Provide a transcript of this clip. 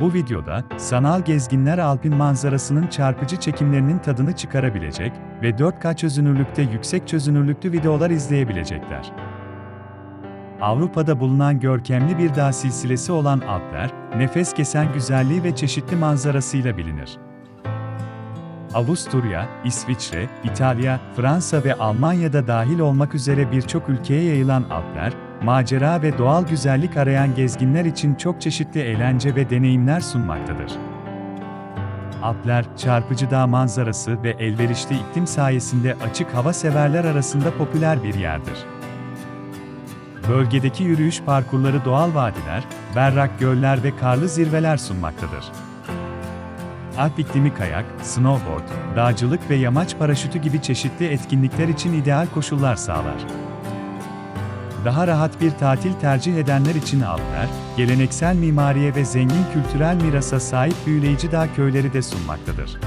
Bu videoda, sanal gezginler Alpin manzarasının çarpıcı çekimlerinin tadını çıkarabilecek ve 4K çözünürlükte yüksek çözünürlüklü videolar izleyebilecekler. Avrupa'da bulunan görkemli bir dağ silsilesi olan Alpler, nefes kesen güzelliği ve çeşitli manzarasıyla bilinir. Avusturya, İsviçre, İtalya, Fransa ve Almanya'da dahil olmak üzere birçok ülkeye yayılan Alpler, macera ve doğal güzellik arayan gezginler için çok çeşitli eğlence ve deneyimler sunmaktadır. Alpler, çarpıcı dağ manzarası ve elverişli iklim sayesinde açık hava severler arasında popüler bir yerdir. Bölgedeki yürüyüş parkurları doğal vadiler, berrak göller ve karlı zirveler sunmaktadır. Alp iklimi kayak, snowboard, dağcılık ve yamaç paraşütü gibi çeşitli etkinlikler için ideal koşullar sağlar. Daha rahat bir tatil tercih edenler için Alpler, geleneksel mimariye ve zengin kültürel mirasa sahip büyüleyici dağ köyleri de sunmaktadır.